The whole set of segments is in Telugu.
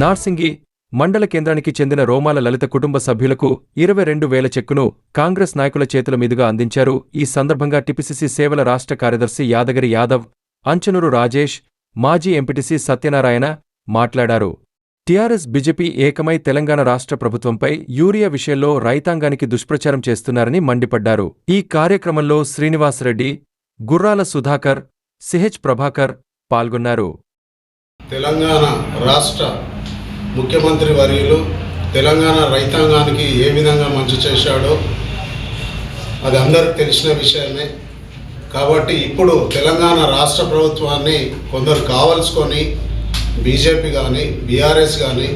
నార్సింగి మండల కేంద్రానికి చెందిన రోమాల లలిత కుటుంబ సభ్యులకు ఇరవై రెండు వేల చెక్కును కాంగ్రెస్ నాయకుల చేతుల మీదుగా అందించారు. ఈ సందర్భంగా టిపిసిసి సేవల రాష్ట్ర కార్యదర్శి యాదగిరి యాదవ్ అంచనూరు రాజేష్ మాజీ ఎంపీటీసీ సత్యనారాయణ మాట్లాడారు. టీఆర్ఎస్ బీజేపీ ఏకమై తెలంగాణ రాష్ట్ర ప్రభుత్వంపై యూరియా విషయంలో రైతాంగానికి దుష్ప్రచారం చేస్తున్నారని మండిపడ్డారు. ఈ కార్యక్రమంలో శ్రీనివాసరెడ్డి గుర్రాల సుధాకర్ సిహెచ్ ప్రభాకర్ పాల్గొన్నారు. తెలంగాణ రాష్ట్ర ముఖ్యమంత్రి వర్యులు తెలంగాణ రైతాంగానికి ఏ విధంగా మంచి చేశాడో అది అందరికి తెలిసిన విషయమే. కాబట్టి ఇప్పుడు తెలంగాణ రాష్ట్ర ప్రభుత్వాన్ని కొందరు కావలసుకొని బీజేపీ కానీ బీఆర్ఎస్ కానీ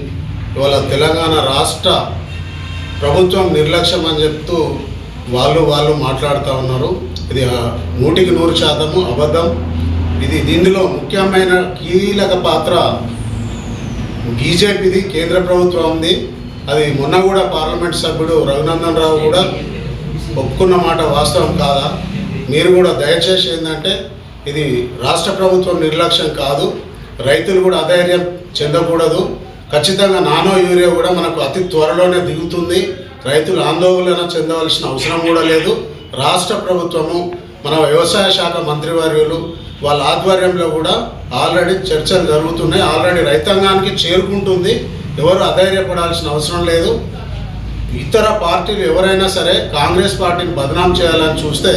ఇవాళ తెలంగాణ రాష్ట్ర ప్రభుత్వం నిర్లక్ష్యం అని చెప్తూ వాళ్ళు వాళ్ళు మాట్లాడుతూ ఉన్నారు. ఇది నూటికి నూరు శాతము అబద్ధం. ఇది దీనిలో ముఖ్యమైన కీలక పాత్ర బీజేపీది కేంద్ర ప్రభుత్వం ఉంది. అది మొన్న కూడా పార్లమెంట్ సభ్యుడు రఘునందన్ రావు కూడా ఒప్పుకున్న మాట వాస్తవం కాదా? మీరు కూడా దయచేసి ఏంటంటే ఇది రాష్ట్ర ప్రభుత్వం నిర్లక్ష్యం కాదు. రైతులు కూడా అధైర్యం చెందకూడదు. ఖచ్చితంగా నానో యూరియా కూడా మనకు అతి త్వరలోనే దిగుతుంది. రైతులు ఆందోళన చెందవలసిన అవసరం కూడా లేదు. రాష్ట్ర ప్రభుత్వము మన వ్యవసాయ శాఖ మంత్రివర్యులు వాళ్ళ ఆధ్వర్యంలో కూడా ఆల్రెడీ చర్చలు జరుగుతున్నాయి. ఆల్రెడీ రైతాంగానికి చేరుకుంటుంది. ఎవరు అధైర్యపడాల్సిన అవసరం లేదు. ఇతర పార్టీలు ఎవరైనా సరే కాంగ్రెస్ పార్టీని బదనాం చేయాలని చూస్తే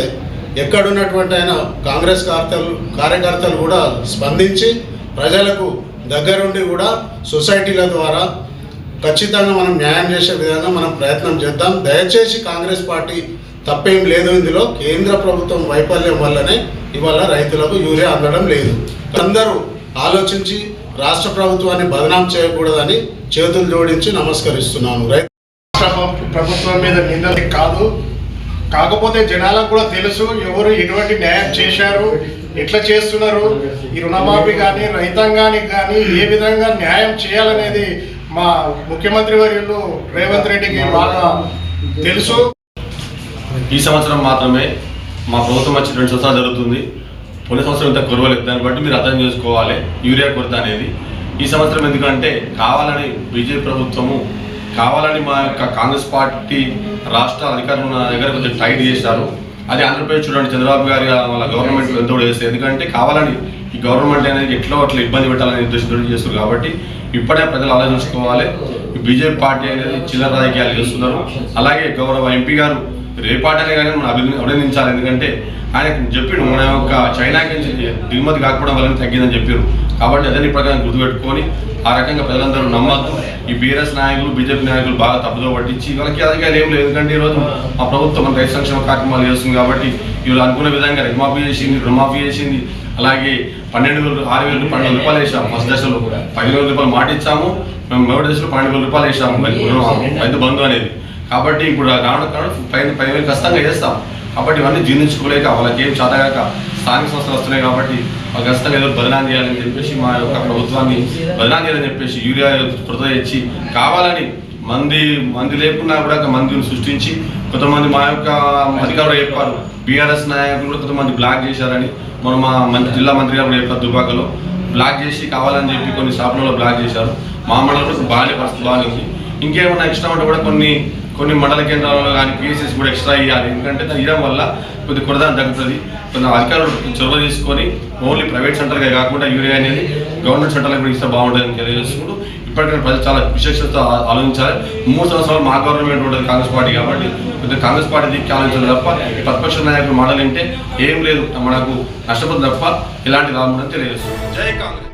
ఎక్కడున్నటువంటి అయినా కాంగ్రెస్ కార్తలు కార్యకర్తలు కూడా స్పందించి ప్రజలకు దగ్గరుండి కూడా సొసైటీల ద్వారా ఖచ్చితంగా మనం న్యాయం చేసే విధంగా మనం ప్రయత్నం చేద్దాం. దయచేసి కాంగ్రెస్ పార్టీ తప్పేం లేదు ఇందులో. కేంద్ర ప్రభుత్వం వైఫల్యం వల్లనే ఇవాళ రైతులకు యూరియా అందడం లేదు. అందరూ ఆలోచించి రాష్ట్ర ప్రభుత్వాన్ని బదనాం చేయకూడదని చేతులు జోడించి నమస్కరిస్తున్నాను. రైతు రాష్ట్ర ప్రభుత్వం మీద నిందలు కాదు. కాకపోతే జనాలకు కూడా తెలుసు ఎవరు ఎటువంటి న్యాయం చేశారు ఎట్లా చేస్తున్నారు. ఈ రుణమాఫీ కానీ రైతాంగానికి కానీ ఏ విధంగా న్యాయం చేయాలనేది మా ముఖ్యమంత్రి వర్యులు రేవంత్ రెడ్డికి బాగా తెలుసు. ఈ సంవత్సరం మాత్రమే మా ప్రభుత్వం వచ్చి రెండు సంవత్సరాలు జరుగుతుంది. పోయిన సంవత్సరం ఇంత కురవలేదు. దాన్ని బట్టి మీరు అర్థం చేసుకోవాలి. యూరియా కొరత అనేది. ఈ సంవత్సరం ఎందుకంటే కావాలని బీజేపీ ప్రభుత్వము కావాలని మా యొక్క కాంగ్రెస్ పార్టీ రాష్ట్ర అధికారులు నా దగ్గర కొంచెం టైట్ చేశారు. అది ఆంధ్రప్రదేశ్ చూడండి. చంద్రబాబు గారి వాళ్ళ గవర్నమెంట్ ఎంత కూడా చేస్తారు ఎందుకంటే కావాలని ఈ గవర్నమెంట్ అనేది ఎట్లా అట్లా ఇబ్బంది పెట్టాలని ఉద్దేశంతో చేస్తారు కాబట్టి ఇప్పుడే ప్రజలు ఆలోచించుకోవాలి. బీజేపీ పార్టీ అనేది చిల్లర రాజకీయాలు చేస్తున్నారు. అలాగే గౌరవ ఎంపీ గారు రేపాటనే కానీ మనం అభినంది అభినందించాలి ఎందుకంటే ఆయన చెప్పిండు మన యొక్క చైనాకి నుంచి దిగుమతి కాకపోవడం వల్ల తగ్గిందని చెప్పారు. కాబట్టి అదే ప్రకారం గుర్తుపెట్టుకొని ఆ రకంగా ప్రజలందరూ నమ్మద్దు. ఈ బీఆర్ఎస్ నాయకులు బీజేపీ నాయకులు బాగా తప్పుదో పట్టించి వాళ్ళకి అధికారులు ఏం లేదు. ఎందుకంటే ఈరోజు మా ప్రభుత్వం మన రైతు సంక్షేమ కార్యక్రమాలు చేస్తుంది కాబట్టి వీళ్ళు అనుకున్న విధంగా రుణమాఫీ చేసింది రుణమాఫీ చేసింది. అలాగే పన్నెండు వేలు ఆరు వేలు పన్నెండు రూపాయలు వేసాము ఫస్ట్ దశలో. పదిహేను రూపాయలు మాట ఇచ్చాము మేము మూడు దశలో పన్నెండు వేల రూపాయలు వేసాము. రైతు బంధు అనేది. కాబట్టి ఇప్పుడు రావడం కావడం పైన పై వేలు ఖచ్చితంగా చేస్తాం. కాబట్టి ఇవన్నీ జీర్ణించుకోలేక వాళ్ళకి ఏం చేతగాక స్థానిక సంస్థలు వస్తున్నాయి కాబట్టి వాళ్ళు ఖచ్చితంగా ఏదో బదనాం చేయాలని చెప్పేసి మా యొక్క ప్రభుత్వాన్ని బదనాం చేయాలని చెప్పేసి యూరియా కృత ఇచ్చి కావాలని మంది మంది లేకున్నా కూడా మందిని సృష్టించి కొంతమంది మా యొక్క అధికారులు చెప్పారు. బీఆర్ఎస్ నాయకులు కూడా కొంతమంది బ్లాక్ చేశారని మనం మా మంత్రి జిల్లా మంత్రి గారు చెప్పారు దుబాకలో. బ్లాక్ చేసి కావాలని చెప్పి కొన్ని షాపులలో బ్లాక్ చేశారు. మా మండలం బాగానే పరిస్థితి బాగానే ఉంది. ఇంకేమన్నా ఎక్స్ట్రా ఉంటే కూడా కొన్ని కొన్ని మండల కేంద్రాలలో కానీ పీఎస్ఎస్ కూడా ఎక్స్ట్రా ఇవ్వాలి ఎందుకంటే ఇవ్వడం వల్ల కొద్ది కొరదాన్ని తగ్గుతుంది. కొంత అధికారులు చొరవ తీసుకొని ఓన్లీ ప్రైవేట్ సెంటర్గా కాకుండా యూరియా అనేది గవర్నమెంట్ సెంటర్లకు కూడా ఇస్తే బాగుంటుందని తెలియజేసుకుంటూ ఇప్పటికైనా ప్రజలు చాలా విశేషత ఆలోచించాలి. మూడు సంవత్సరాలు మా గవర్నమెంట్ ఉంటుంది కాంగ్రెస్ పార్టీ కాబట్టి. కొద్దిగా కాంగ్రెస్ పార్టీ దిక్కి ఆలోచించాలి తప్ప ప్రతిపక్ష నాయకులు మాటలు వింటే ఏం లేదు. మనకు నష్టపోతుంది తప్ప ఎలాంటి లాభం తెలియజేస్తుంది జై కాంగ్రెస్.